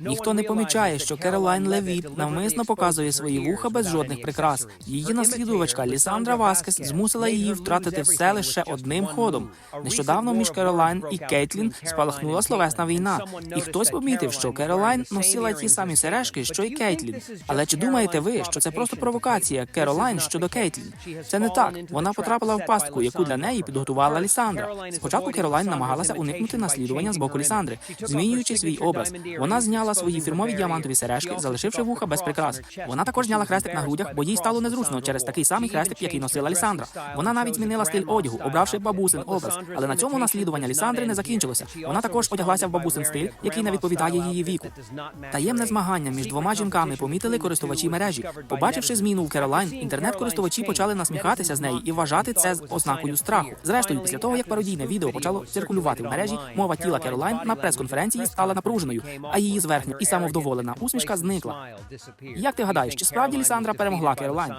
Ніхто не помічає, що Керолайн Левіт навмисно показує свої вуха без жодних прикрас. Її наслідувачка Лісандра Васкес змусила її втратити все лише одним ходом. Нещодавно між Керолайн і Кейтлін спалахнула словесна війна, і хтось помітив, що Керолайн носила ті самі сережки, що й Кейтлін. Але чи думаєте ви, що це просто провокація Керолайн щодо Кейтлін? Це не так. Вона потрапила в пастку, яку для неї підготувала Лісандра. Спочатку Керолайн намагалася уникнути наслідування з боку Лісандри, змінюючи свій образ. Вона зняла свої фірмові діамантові сережки, залишивши вуха без прикрас. Вона також зняла хрестик на грудях, бо їй стало незручно через такий самий хрестик, який носила Лісандра. Вона навіть змінила стиль одягу, обравши бабусин образ. Але на цьому наслідування Лісандри не закінчилося. Вона також одяглася в бабусин стиль, який не відповідає її віку. Таємне змагання між двома жінками помітили користувачі мережі. Побачивши зміну у Керолайн, інтернет-користувачі почали насміхатися з неї і вважати це з ознакою страху. Зрештою, після того як пародійне відео почало циркулювати в мережі, мова тіла Керолайн на прес-конференції стала напруженою, а її зверхня і самовдоволена усмішка зникла. Як ти гадаєш, чи справді Лісандра перемогла Керолайн?